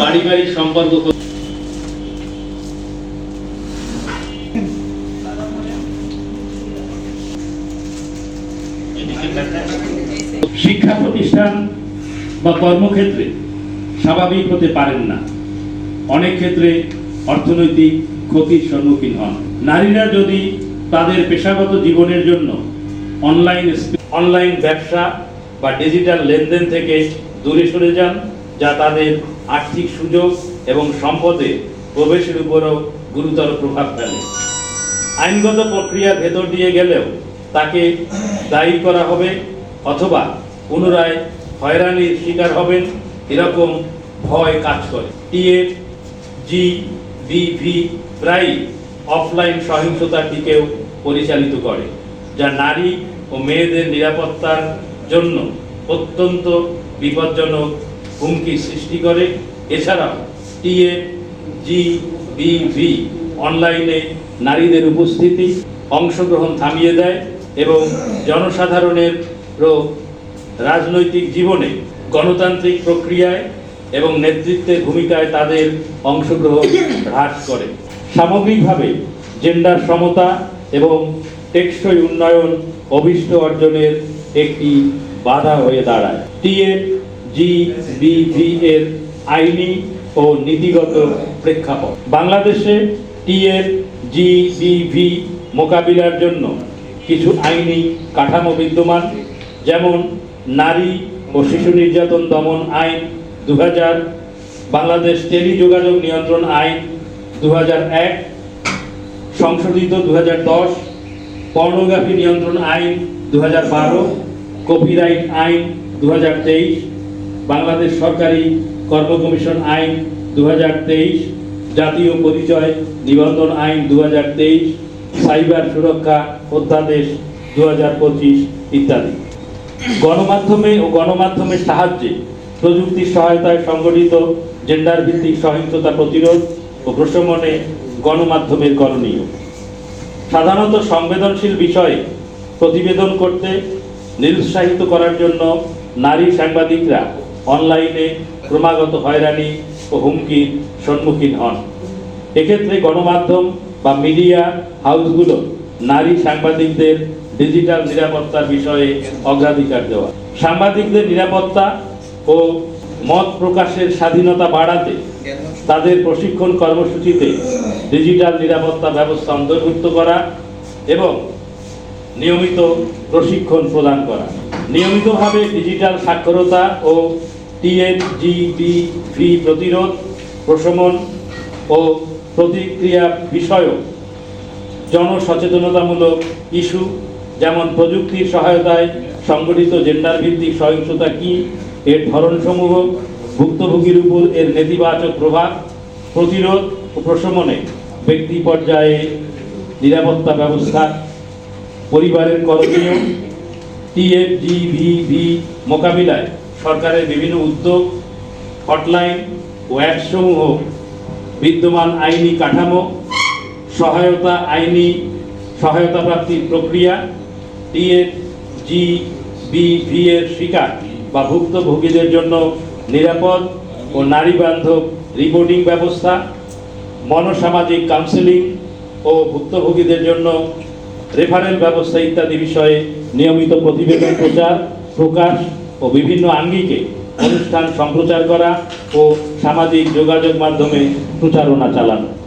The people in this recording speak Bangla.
পারিবারিক সম্পর্ক শিক্ষা প্রতিষ্ঠান বা কর্মক্ষেত্রে স্বাভাবিক হতে পারেন না। অনেক ক্ষেত্রে অর্থনৈতিক ক্ষতির সম্মুখীন হন। নারীরা যদি তাদের পেশাগত জীবনের জন্য অনলাইন অনলাইন ব্যবসা বা ডিজিটাল লেনদেন থেকে দূরে সরে যান যা তাদের আর্থিক সুযোগ এবং সম্পদে প্রবেশের উপরও গুরুতর প্রভাব ফেলে। আইনগত প্রক্রিয়ার ভেতর দিয়ে গেলেও তাকে দায়ী করা হবে অথবা পুনরায় হয়রানির শিকার হবেন এরকম ভয় কাজ করে। টিএফ জি বিভি প্রায় অফলাইন সহিংসতার দিকেও পরিচালিত করে, যা নারী ও মেয়েদের নিরাপত্তার জন্য অত্যন্ত বিপজ্জনক হুমকি সৃষ্টি করে। এছাড়াও টিএফ জি বিভি অনলাইনে নারীদের উপস্থিতি অংশগ্রহণ থামিয়ে দেয় এবং জনসাধারণের রাজনৈতিক জীবনে গণতান্ত্রিক প্রক্রিয়ায় এবং নেতৃত্বের ভূমিকায় তাদের অংশগ্রহণ হ্রাস করে। সামগ্রিকভাবে জেন্ডার সমতা এবং টেকসই উন্নয়ন অভিষ্ট অর্জনের একটি বাধা হয়ে দাঁড়ায়। টিএফ জি বিভি এর আইনি ও নীতিগত প্রেক্ষাপট। বাংলাদেশে টিএফ জি বিভি মোকাবিলার জন্য কিছু আইনি কাঠামো বিদ্যমান, যেমন নারী ও শিশু নির্যাতন দমন আইন দু হাজার বাংলাদেশ টেলিযোগাযোগ নিয়ন্ত্রণ আইন দু এক, সংশোধিত দু পর্নোগ্রাফি নিয়ন্ত্রণ আইন দু হাজার বারো, কপিরাইট আইন দু হাজার তেইশ বাংলাদেশ সরকারি কর্ম কমিশন আইন দু হাজার তেইশ, জাতীয় পরিচয় নিবন্ধন আইন দু হাজার তেইশ, সাইবার সুরক্ষা অধ্যাদেশ দু হাজার পঁচিশ ইত্যাদি। গণমাধ্যমে ও গণমাধ্যমের সাহায্যে প্রযুক্তির সহায়তায় সংগঠিত জেন্ডার ভিত্তিক সহিংসতা প্রতিরোধ ও প্রশমনে গণমাধ্যমের করণীয়। সাধারণত সংবেদনশীল বিষয়ে প্রতিবেদন করতে নিরুৎসাহিত করার জন্য নারী সাংবাদিকরা অনলাইনে ক্রমাগত হয়রানি ও হুমকির সম্মুখীন হন। এক্ষেত্রে গণমাধ্যম বা মিডিয়া হাউসগুলো নারী সাংবাদিকদের ডিজিটাল নিরাপত্তার বিষয়ে অগ্রাধিকার দেওয়া। সাংবাদিকদের নিরাপত্তা ও মত প্রকাশের স্বাধীনতা বাড়াতে তাদের প্রশিক্ষণ কর্মসূচিতে ডিজিটাল নিরাপত্তা ব্যবস্থা অন্তর্ভুক্ত করা এবং নিয়মিত প্রশিক্ষণ প্রদান করা। নিয়মিতভাবে ডিজিটাল সাক্ষরতা ও টিএনজিবি ফ্রি প্রতিরোধ, প্রশমন ও প্রতিক্রিয়া বিষয়ক জনসচেতনতামূলক ইস্যু যেমন প্রযুক্তির সহায়তায় সংগঠিত জেন্ডার ভিত্তিক সহিংসতা কী এর ধরনসমূহ, ভুক্তভোগীর উপর এর নেতিবাচক প্রভাব, প্রতিরোধ ও প্রশমনে ব্যক্তি পর্যায়ে নিরাপত্তা ব্যবস্থা পরিবারের করণীয় টিএফজিভিভি মোকাবিলায় সরকারের বিভিন্ন উদ্যোগ, হটলাইন ও অ্যাপসমূহ বিদ্যমান আইনি কাঠামো, সহায়তা আইনি সহায়তা প্রাপ্তির প্রক্রিয়া টিএফ জি বিভি এর শিকার বা ভুক্তভোগীদের জন্য নিরাপদ ও নারী বান্ধব রিপোর্টিং ব্যবস্থা, মনসামাজিক কাউন্সেলিং ও ভুক্তভোগীদের জন্য রেফারেল ব্যবস্থা ইত্যাদি বিষয়ে নিয়মিত প্রতিবেদন প্রচার, প্রকাশ ও বিভিন্ন আঙ্গিকে অনুষ্ঠান সম্প্রচার করা ও সামাজিক যোগাযোগ মাধ্যমে প্রচারণা চালানো।